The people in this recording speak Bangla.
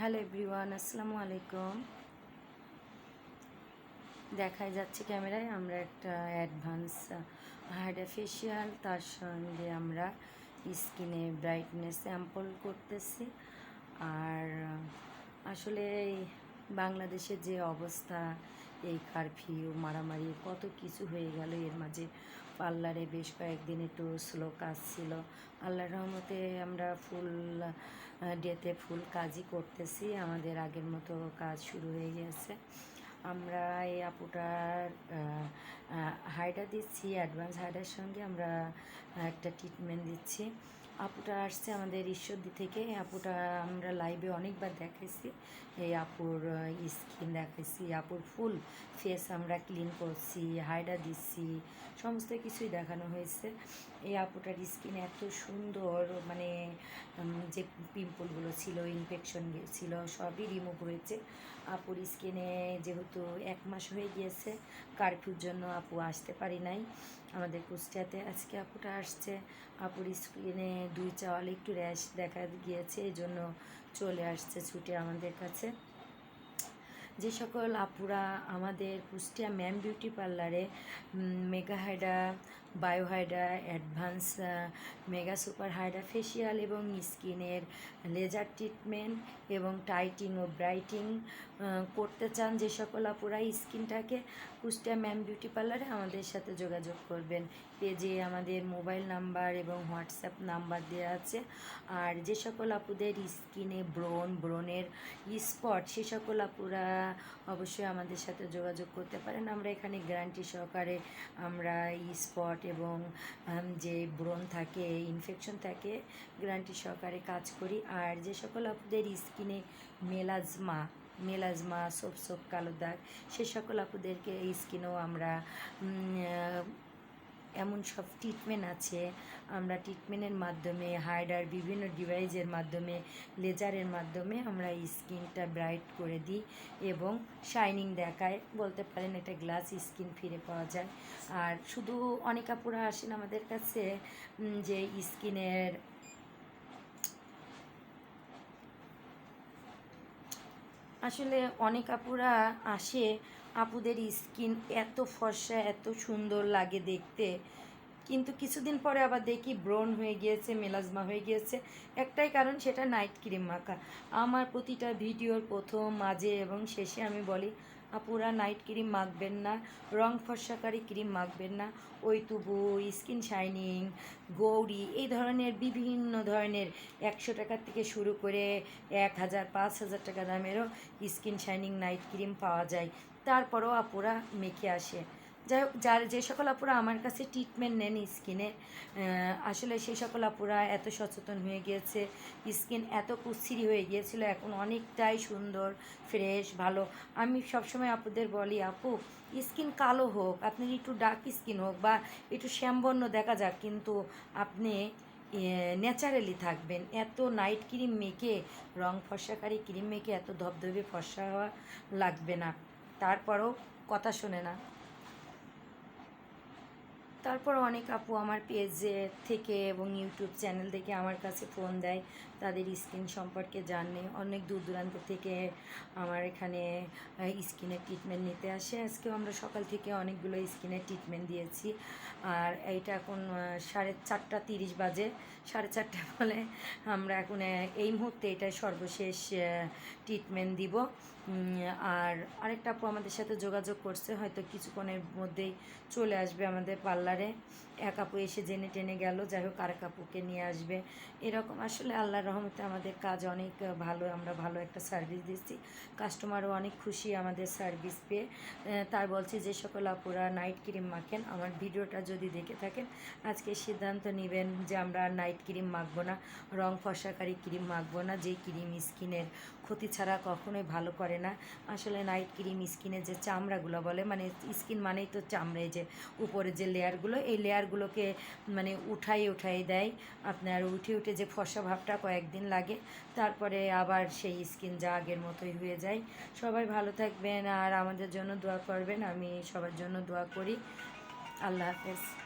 হ্যালো এভরিওয়ান, আসসালামু আলাইকুম। দেখাই যাচ্ছে ক্যামেরায়, আমরা একটা অ্যাডভান্স হাইডা ফেশিয়াল তার সঙ্গে আমরা স্কিনে ব্রাইটনেস স্যাম্পল করতেছি। আর আসলে বাংলাদেশের যে অবস্থা, এই কারফিউ, মারামারি, কত কিছু হয়ে গেল, এর মাঝে পার্লারে বেশ কয়েকদিন একটু স্লো কাজ ছিল। আল্লাহর রহমতে আমরা ফুল ডেতে ফুল কাজই করতেছি। আমাদের আগের মতো কাজ শুরু হয়ে গেছে আমরা এই আপুটার হাইডা দিচ্ছি অ্যাডভান্স হাইডার সঙ্গে আমরা একটা ট্রিটমেন্ট দিচ্ছি। আপুটা আসছে আমাদের ঈশ্বরদী থেকে। আপুটা আমরা লাইভে অনেকবার দেখাইছি। এই আপুর স্কিন দেখাইছি, আপুর ফুল ফেস আমরা ক্লিন করছি, হাইডা দিচ্ছি, সমস্ত কিছুই দেখানো হয়েছে। এই আপুটার স্কিন এত সুন্দর মানে যে পিম্পলগুলো ছিল ইনফেকশন ছিল, সবই রিমুভ হয়েছে। আপুর স্কিনে যেহেতু এক মাস হয়ে গিয়েছে কারফিউর জন্য আপু আসতে পারি নাই। আমাদের কুষ্টিয়াতে আজকে আপুটা আসছে। আপুর স্ক্রিনে দুই চাওয়ালে একটু র্যাশ দেখা গিয়েছে এই জন্য চলে আসছে ছুটে আমাদের কাছে। যে সকল আপুরা আমাদের কুষ্টিয়া ম্যাম বিউটি পার্লারে mega hydra bio hydra advance mega super hydra facial এবং স্কিনের লেজার ট্রিটমেন্ট এবং টাইটিং ও ব্রাইটিং করতে চান যে সকল আপুরা স্কিনটাকে, কুষ্টিয়া ম্যাম বিউটি পার্লারে আমাদের সাথে যোগাযোগ করবেন। পেজে আমাদের মোবাইল নাম্বার এবং হোয়াটসঅ্যাপ নাম্বার দেওয়া আছে। আর যে সকল আপুদের স্কিনে ব্রণ, ব্রণের স্পট সে সকল আপুরা অবশ্যই আমাদের সাথে যোগাযোগ করতে পারেন। আমরা এখানে গ্যারান্টি সহকারে আমরা স্পট এবং যে ব্রণ থাকে ইনফেকশন থাকে গ্যারান্টি সহকারে কাজ করি। আর যে সকল আপুদের স্কিনে মেলাজমা মেলাজমা সোপ সোপ কালো দাগ, সে সকল আপুদেরকে এই স্কিনেও আমরা এমন সব ট্রিটমেন্ট আছে। আমরা ট্রিটমেন্টের মাধ্যমে হাইডার বিভিন্ন ডিভাইসের মাধ্যমে লেজারের মাধ্যমে আমরা স্কিনটা ব্রাইট করে দিই এবং শাইনিং দেখায়। বলতে পারেন এটা গ্লাস স্কিন ফিরে পাওয়া যায়। আর শুধু অনেক আপুরা আসেন আমাদের কাছে যে স্কিনের আসলে অনেক আপুরা আসে আপুদের স্কিন এত ফর্সা, এত সুন্দর লাগে দেখতে। কিন্তু কিছুদিন পরে আবার দেখি ব্রন হয়ে গিয়েছে, মেলাজমা হয়ে গিয়েছে। একটাই কারণ, সেটা নাইট ক্রিম মাখা। আমার প্রতিটা ভিডিওর প্রথম, মাঝে এবং শেষে আমি বলি আপুরা নাইট ক্রিম মাখবেন না, রং ফর্সাকারী ক্রিম মাখবেন না, ওই তুবু স্কিন শাইনিং গৌরী, এই ধরনের বিভিন্ন ধরনের একশো টাকার থেকে শুরু করে এক হাজার, পাঁচ হাজার টাকা দামেরও স্কিন শাইনিং নাইট ক্রিম পাওয়া যায়। তারপরও আপুরা মেখে আসে। যাই হোক, যার যে সকল আপুরা আমার কাছে ট্রিটমেন্ট নেন স্কিনে আসলে সেই সকল আপুরা এত সচেতন হয়ে গিয়েছে স্কিন এত কুচ্ছিরি হয়ে গিয়েছিল, এখন অনেকটাই সুন্দর ফ্রেশ ভালো। আমি সবসময় আপুদের বলি, আপু স্কিন কালো হোক, আপনার একটু ডার্ক স্কিন হোক বা একটু শ্যামবর্ণ দেখা যাক, কিন্তু আপনি ন্যাচারালি থাকবেন। এত নাইট ক্রিম মেখে রং ফর্সাকারী ক্রিম মেখে এত ধবধবে ফর্সা হওয়া লাগবে না। তারপরও কথা শোনে না। তারপর অনেক আপু আমার পেজে থেকে এবং ইউটিউব চ্যানেল থেকে আমার কাছে ফোন দেয়, তাদের স্কিন সম্পর্কে জানে অনেক দূর দূরান্ত থেকে আমার এখানে স্কিনের ট্রিটমেন্ট নিতে আসে। আজকেও আমরা সকাল থেকে অনেকগুলো স্কিনের ট্রিটমেন্ট দিয়েছি। আর এইটা এখন সাড়ে চারটা তিরিশ বাজে। সাড়ে চারটা বলে আমরা এখন এই মুহূর্তে এটা সর্বশেষ ট্রিটমেন্ট দিব। আর আরেকটা আপু আমাদের সাথে যোগাযোগ করছে, হয়তো কিছুক্ষণের মধ্যেই চলে আসবে আমাদের পার্লারে। এক আপু এসে জেনে টেনে গেল, যাই হোক আরেক আপুকে নিয়ে আসবে। এরকম আসলে আল্লাহর রহমতে আমাদের কাজ অনেক ভালো, আমরা ভালো একটা সার্ভিস দিচ্ছি। কাস্টমারও অনেক খুশি আমাদের সার্ভিস পেয়ে। তাই বলছি যে সকল আপুরা নাইট ক্রিম মাখেন। আমার ভিডিওটা যদি দেখে থাকেন, আজকে সিদ্ধান্ত নেবেন যে আমরা নাইট ক্রিম মাখবো না, রং ফসাকারী ক্রিম মাখবো না যে ক্রিম স্কিনের ক্ষতি ছাড়া কখনোই ভালো করে না। আসলে নাইট ক্রিম স্কিনের যে চামড়াগুলো বলে মানে স্কিন মানেই তো চামড়া যে উপরে যে লেয়ারগুলো এই লেয়ারগুলোকে মানে উঠাই উঠাই দেয়। আপনার উঠে উঠে যে ফসা ভাবটা কয়েকদিন লাগে, তারপরে আবার সেই স্কিন যা আগের মতোই হয়ে যায়। সবাই ভালো থাকবেন আর আমাদের জন্য দোয়া করবেন। আমি সবার জন্য দোয়া করি। আল্লাহ হাফেজ।